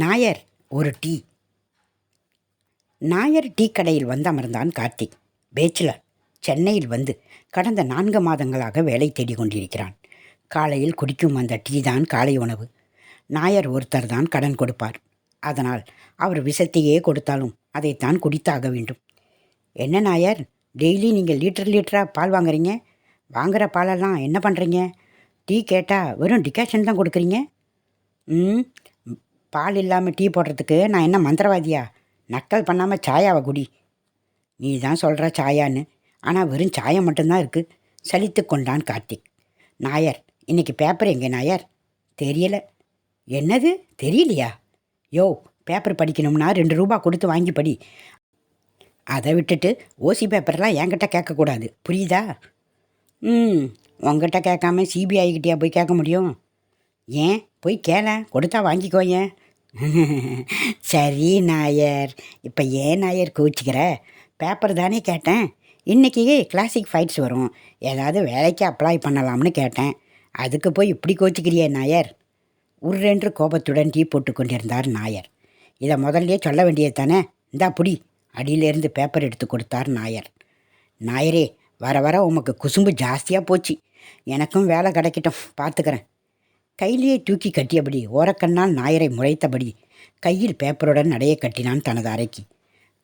நாயர் ஒரு tea. Nair tea கடையில் வந்து அமர்ந்தான் கார்த்திக் பேச்சுலர் சென்னையில் வந்து கடந்த நான்கு மாதங்களாக வேலை தேடிக் கொண்டிருக்கிறான். காலையில் குடிக்கும் அந்த டீ தான் காலை உணவு. நாயர் ஒருத்தர் தான் கடன் கொடுப்பார். அதனால் அவர் விஷத்தையே கொடுத்தாலும் அதைத்தான் குடித்தாக வேண்டும். என்ன நாயர் டெய்லி நீங்கள் லிட்டர் லிட்டராக பால் வாங்குறீங்க? வாங்குகிற பாலெல்லாம் என்ன பண்ணுறீங்க டீ கேட்டால் வெறும் டிகாஷன் தான் கொடுக்குறீங்க? ம் பால் இல்லாமல் டீ போடுறதுக்கு நான் என்ன மந்திரவாதியா? நக்கல் பண்ணாமல் சாயாவை குடி. நீ தான் சொல்கிற சாயான்னு. ஆனால் வெறும் சாயம் மட்டும்தான் இருக்குது சலித்து கொண்டான் கார்த்திக். நாயர் இன்னைக்கு பேப்பர் எங்கே நாயர்? தெரியல. என்னது? தெரியலையா? யோ பேப்பர் படிக்கணும்னா ரெண்டு ரூபா கொடுத்து வாங்கி படி. அதை விட்டுட்டு ஓசி பேப்பர்லாம் என்கிட்ட கேட்கக்கூடாது. புரியுதா? ம் உங்ககிட்ட கேட்காம சிபிஐக்கிட்டயா போய் கேட்க முடியும்? ஏன்? போய் கேள. கொடுத்தா வாங்கிக்கோ ஏன்? சரி நாயர். இப்போ ஏன் நாயர் கூச்சிக்கிற பேப்பர் தானே கேட்டேன். இன்றைக்கி கிளாசிக் ஃபைட்ஸ் வரும். ஏதாவது வேலைக்கு அப்ளை பண்ணலாம்னு கேட்டேன். அதுக்கு போய் இப்படி கோச்சிக்கிறியே நாயர்? உருரென்று கோபத்துடன் டீ போட்டு கொண்டிருந்தார் நாயர். இதை முதல்லையே சொல்ல வேண்டியது தானே? இந்தா புடி. அடியிலேருந்து பேப்பர் எடுத்து கொடுத்தார் நாயர். நாயரே வர வர உமக்கு குசும்பு ஜாஸ்தியாக போச்சு. எனக்கும் வேலை கிடைக்கட்டும். பார்த்துக்கிறேன். கையிலேயே தூக்கி கட்டியபடி ஓரக்கண்ணால் நாயரை முறைத்தபடி கையில் பேப்பருடன் நடைய கட்டினான் தனது அறைக்கு.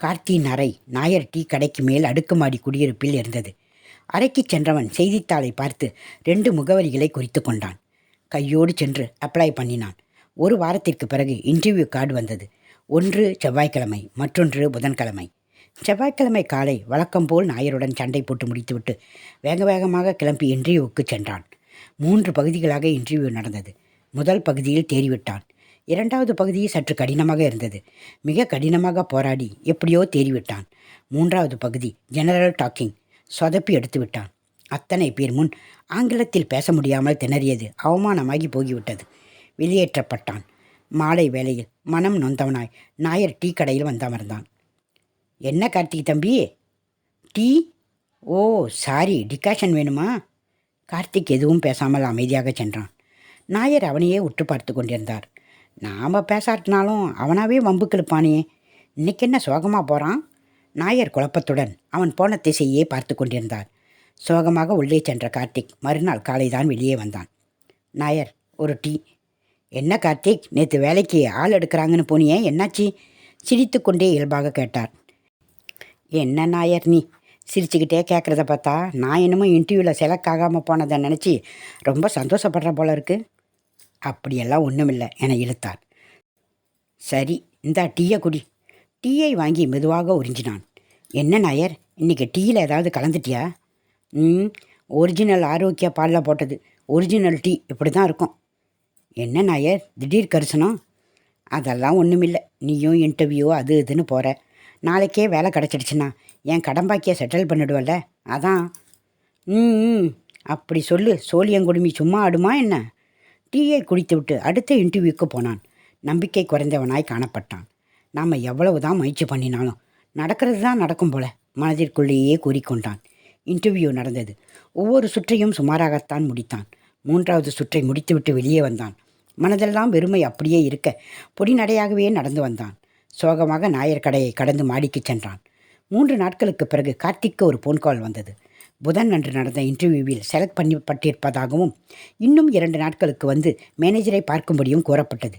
கார்த்தியின் அறை நாயர் டீ கடைக்கு மேல் அடுக்குமாடி குடியிருப்பில் இருந்தது. அறைக்கு சென்றவன் செய்தித்தாளை பார்த்து ரெண்டு முகவரிகளை குறித்து கொண்டான். கையோடு சென்று அப்ளை பண்ணினான். ஒரு வாரத்திற்கு பிறகு இன்டர்வியூ கார்டு வந்தது. ஒன்று செவ்வாய்க்கிழமை மற்றொன்று புதன்கிழமை. செவ்வாய்க்கிழமை காலை வழக்கம் போல் நாயருடன் சண்டை போட்டு முடித்துவிட்டு வேக வேகமாக கிளம்பி இன்டர்வியூவுக்கு சென்றான். மூன்று பகுதிகளாக இன்டர்வியூ நடந்தது. முதல் பகுதியில் தேறிவிட்டான். இரண்டாவது பகுதி சற்று கடினமாக இருந்தது. மிக கடினமாக போராடி எப்படியோ தேறிவிட்டான். மூன்றாவது பகுதி ஜெனரல் டாக்கிங் சொதப்பி எடுத்து விட்டான் அத்தனை பேர் முன் ஆங்கிலத்தில் பேச முடியாமல் திணறியது. அவமானமாகி போகிவிட்டது. வெளியேற்றப்பட்டான். மாலை வேளையில் மனம் நொந்தவனாய் நாயர் டீ கடையில் வந்தமர்ந்தான் என்ன கார்த்திக் தம்பி? டீ? ஓ சாரி டிகாஷன் வேணுமா? கார்த்திக் எதுவும் பேசாமல் அமைதியாக சென்றான். நாயர் அவனையே உற்று பார்த்து கொண்டிருந்தார். நாம் பேசாட்டினாலும் அவனாவே வம்பு கிழப்பானே இன்னைக்கு என்ன சோகமாக போகிறான் நாயர் குழப்பத்துடன் அவன் போன திசையே பார்த்து கொண்டிருந்தார். சோகமாக உள்ளே சென்ற கார்த்திக் மறுநாள் காலை தான் வெளியே வந்தான். நாயர் ஒரு டீ. என்ன கார்த்திக் நேற்று வேலைக்கு ஆள் எடுக்கிறாங்கன்னு போனியே என்னாச்சு? சிரித்து கொண்டே இயல்பாக கேட்டார். என்ன நாயர் நீ? சிரிச்சுக்கிட்டே கேட்குறத பார்த்தா நான் என்னமோ இன்டர்வியூவில் செலக்ட் ஆகாமல் போனதை நினச்சி ரொம்ப சந்தோஷப்படுற போல இருக்கு. அப்படியெல்லாம் ஒன்றுமில்லை என இழுத்தார் சரி இந்தா டீயை குடி. டீயை வாங்கி மெதுவாக உறிஞ்சினான். என்ன நாயர் இன்றைக்கி டீயில் ஏதாவது கலந்துட்டியா? ம் ஒரிஜினல் ஆரோக்கிய பாலில் போட்டது. ஒரிஜினல் டீ இப்படி தான் இருக்கும். என்ன நாயர் திடீர் கரிசனம்? அதெல்லாம் ஒன்றுமில்லை நீயும் இன்டர்வியூ அது இதுன்னு போகிற நாளைக்கே வேலை கிடச்சிடுச்சுன்னா என் கடம்பாக்கியை செட்டில் பண்ணிடுவல்ல? அதான். ம் அப்படி சொல்லு சோழியங்குடுமி சும்மா ஆடுமா என்ன? டீயை குடித்துவிட்டு அடுத்த இன்டர்வியூக்கு போனான். நம்பிக்கை குறைந்தவனாய் காணப்பட்டான். நாம் எவ்வளவு தான் முயற்சி பண்ணினாலும் நடக்கிறது தான் நடக்கும் போல மனதிற்குள்ளேயே கூறிக்கொண்டான். இன்டர்வியூ நடந்தது. ஒவ்வொரு சுற்றையும் சுமாராகத்தான் முடித்தான். மூன்றாவது சுற்றை முடித்துவிட்டு வெளியே வந்தான். மனதெல்லாம் வெறுமை அப்படியே இருக்க பொடிநடையாகவே நடந்து வந்தான். சோகமாக நாயர் கடையை கடந்து மாடிக்கு சென்றான். மூன்று நாட்களுக்கு பிறகு கார்த்திக்கு ஒரு ஃபோன் கால் வந்தது. புதன் அன்று நடந்த இன்டர்வியூவில் செலக்ட் பண்ணப்பட்டிருப்பதாகவும் இன்னும் இரண்டு நாட்களுக்கு வந்து மேனேஜரை பார்க்கும்படியும் கூறப்பட்டது.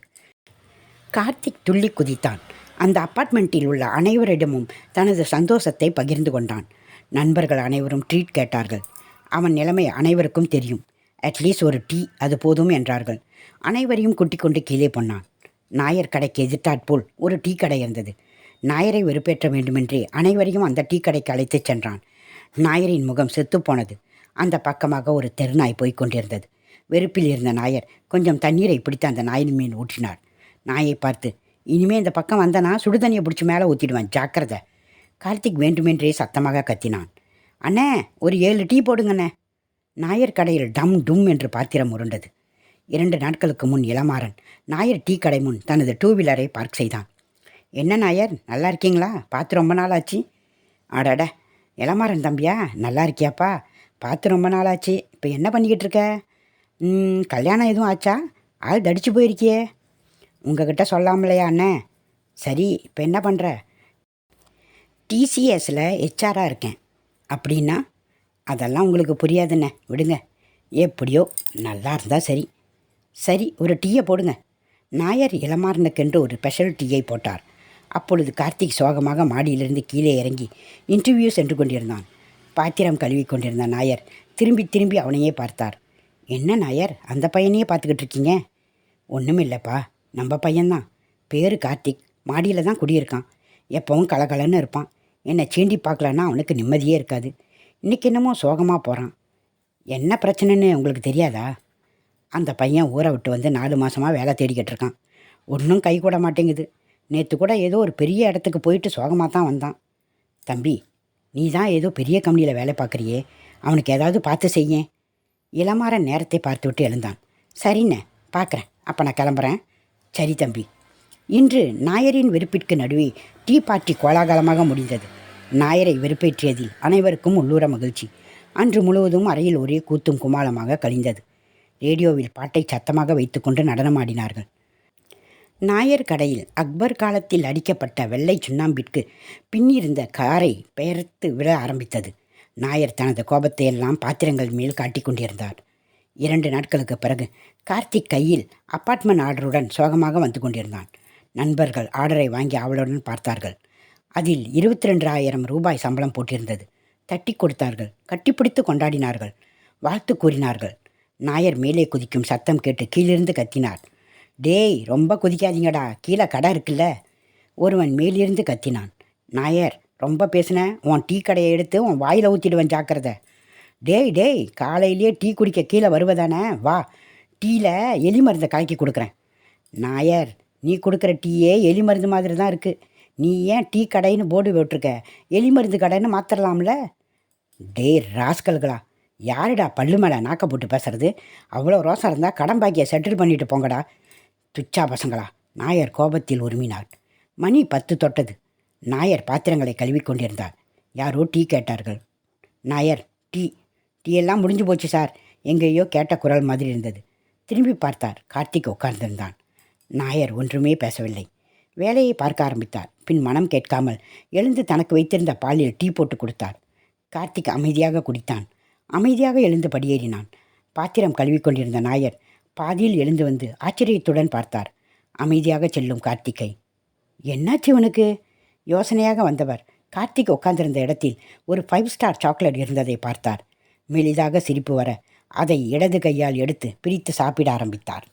கார்த்திக் துள்ளி குதித்தான். அந்த அப்பார்ட்மெண்ட்டில் உள்ள அனைவரிடமும் தனது சந்தோஷத்தை பகிர்ந்து கொண்டான். நண்பர்கள் அனைவரும் ட்ரீட் கேட்டார்கள். அவன் நிலைமை அனைவருக்கும் தெரியும். அட்லீஸ்ட் ஒரு டீ அது போதும் என்றார்கள். அனைவரையும் குட்டி கொண்டு கீழே போனான். நாயர் கடைக்கு எதிர்த்தாற்போல் ஒரு டீ கடை இருந்தது. நாயரை வெறுப்பேற்ற வேண்டுமென்றே அனைவரையும் அந்த டீ கடைக்கு அழைத்துச் சென்றான். நாயரின் முகம் செத்துப்போனது அந்த பக்கமாக ஒரு தெருநாய் போய்க் கொண்டிருந்தது. வெறுப்பில் இருந்த நாயர் கொஞ்சம் தண்ணீரை பிடித்து அந்த நாயின் மீன் ஊற்றினார் நாயை பார்த்து இனிமே இந்த பக்கம் வந்தனா சுடுதண்ணியை பிடிச்சி மேலே ஊற்றிடுவேன் ஜாக்கிரதை. கார்த்திக் வேண்டுமென்றே சத்தமாக கத்தினான். அண்ணே ஒரு ஏழு டீ போடுங்கண்ணே. நாயர் கடையில் டம் டும் என்று பாத்திரம் உருண்டது. இரண்டு நாட்களுக்கு முன் இளமாறன் நாயர் டீ கடை முன் தனது டூ வீலரை பார்க் செய்தான். என்ன நாயர் நல்லா இருக்கீங்களா? பார்த்து ரொம்ப நாள் ஆச்சு அடட இளமாறன் தம்பியா? நல்லா இருக்கியாப்பா? பார்த்து ரொம்ப நாள் ஆச்சு இப்போ என்ன பண்ணிக்கிட்டு இருக்க? கல்யாணம் எதுவும் ஆச்சா? ஆள் தடிச்சு போயிருக்கியே. உங்ககிட்ட சொல்லாமலையா அண்ணே? சரி இப்போ என்ன பண்ணுற டிசிஎஸில் ஹெச்ஆராக இருக்கேன். அப்படின்னா அதெல்லாம் உங்களுக்கு புரியாதுண்ணே. விடுங்க. எப்படியோ நல்லா இருந்தால் சரி. சரி ஒரு டீயை போடுங்க. நாயர் இளமாறனுக்கென்று ஒரு ஸ்பெஷல் டீயை போட்டார். அப்பொழுது கார்த்திக் சோகமாக மாடியிலிருந்து கீழே இறங்கி இன்டர்வியூ சென்று கொண்டிருந்தான். பாத்திரம் கழுவி கொண்டிருந்த நாயர் திரும்பி திரும்பி அவனையே பார்த்தார். என்ன நாயர் அந்த பையனையே பார்த்துக்கிட்டு இருக்கீங்க? ஒன்றும் இல்லைப்பா நம்ம பையன்தான். பேர் கார்த்திக். மாடியில் தான் குடியிருக்கான். எப்பவும் கலகலன்னு இருப்பான். என்னை சீண்டி பார்க்கலன்னா அவனுக்கு நிம்மதியே இருக்காது. இன்றைக்கி என்னமோ சோகமாக போகிறான் என்ன பிரச்சனைன்னு உங்களுக்கு தெரியாதா? அந்த பையன் ஊரை விட்டு வந்து நாலு மாதமாக வேலை தேடிக்கிட்டு இருக்கான். ஒன்றும் கை கூட மாட்டேங்குது. நேற்று கூட ஏதோ ஒரு பெரிய இடத்துக்கு போயிட்டு சோகமாக தான் வந்தான். தம்பி நீ தான் ஏதோ பெரிய கம்பெனியில் வேலை பார்க்குறியே. அவனுக்கு ஏதாவது பார்த்து செய்யேன். இளமாற நேரத்தை பார்த்து விட்டு எழுந்தான். சரிண்ணே பார்க்குறேன். அப்போ நான் கிளம்புறேன். சரி தம்பி. இன்று நாயரின் வெறுப்பிற்கு நடுவே டீ பார்ட்டி கோலாகலமாக முடிந்தது. நாயரை வெறுப்பேற்றியதில் அனைவருக்கும் உள்ளூர மகிழ்ச்சி. அன்று முழுவதும் அறையில் ஒரே கூத்தும் குமாலமாக கழிந்தது. ரேடியோவில் பாட்டை சத்தமாக வைத்துக்கொண்டு நடனமாடினார்கள். நாயர் கடையில் அக்பர் காலத்தில் அடிக்கப்பட்ட வெள்ளை சுண்ணாம்பிற்கு பின்னிருந்த காரை பெயர்த்து விட ஆரம்பித்தது. நாயர் தனது கோபத்தை எல்லாம் பாத்திரங்கள் மேல் காட்டிக் கொண்டிருந்தார். இரண்டு நாட்களுக்கு பிறகு கார்த்திக் கையில் அப்பார்ட்மெண்ட் ஆர்டருடன் சோகமாக வந்து கொண்டிருந்தான். நண்பர்கள் ஆர்டரை வாங்கி அவளுடன் பார்த்தார்கள். அதில் இருபத்தி ரெண்டாயிரம் ரூபாய் சம்பளம் போட்டிருந்தது. தட்டி கொடுத்தார்கள். கட்டிப்பிடித்து கொண்டாடினார்கள். வாழ்த்து கூறினார்கள். நாயர் மேலே குதிக்கும் சத்தம் கேட்டு கீழிருந்து கத்தினார். டேய் ரொம்ப குதிக்காதீங்கடா. கீழே கடை இருக்குல்ல. ஒருவன் மேலிருந்து கத்தினான். நாயர் ரொம்ப பேசினேன் உன் டீ கடையை எடுத்து உன் வாயில் ஊற்றிடுவேன் ஜாக்கிரதை. டேய் டேய் காலையிலேயே டீ குடிக்க கீழே வருவதானே வா. டீயில் எலி மருந்தை கலக்கி கொடுக்குறேன். நாயர் நீ கொடுக்குற டீயே எலி மருந்து மாதிரி தான் இருக்குது நீ ஏன் டீ கடைன்னு போர்டு போட்டிருக்க? எலி மருந்து கடைன்னு மாத்திரலாம்ல? டேய் ராஸ்கல்களா. யாருடா பல்லு மேலே நாக்க போட்டு பேசுறது? அவ்வளோ ரோசம் இருந்தால் கடன் பாக்கியை செட்டில் பண்ணிட்டு போங்கடா. துச்சா பசங்களா? நாயர் கோபத்தில் உருமினார் மணி பத்து தொட்டது. நாயர் பாத்திரங்களை கழுவி கொண்டிருந்தார். யாரோ டீ கேட்டார்கள். நாயர் டீ. டீ எல்லாம் முடிஞ்சு போச்சு சார். எங்கேயோ கேட்ட குரல் மாதிரி இருந்தது. திரும்பி பார்த்தார். கார்த்திக் உட்கார்ந்திருந்தான். நாயர் ஒன்றுமே பேசவில்லை. வேலையை பார்க்க ஆரம்பித்தார். பின் மனம் கேட்காமல் எழுந்து தனக்கு வைத்திருந்த பாலில் டீ போட்டு கொடுத்தார். கார்த்திக் அமைதியாக குடித்தான். அமைதியாக எழுந்து படியேறினான். பாத்திரம் கழுவிக்கொண்டிருந்த நாயர் பாதியில் எழுந்து வந்து ஆச்சரியத்துடன் பார்த்தார். அமைதியாக செல்லும் கார்த்திக்கை என்னாச்சு உனக்கு? யோசனையாக வந்தவர். கார்த்திக் உட்கார்ந்திருந்த இடத்தில் ஒரு ஃபைவ் ஸ்டார் சாக்லேட் இருந்ததை பார்த்தார். மெலிதாக சிரிப்பு வர அதை இடது கையால் எடுத்து பிரித்து சாப்பிட ஆரம்பித்தார்.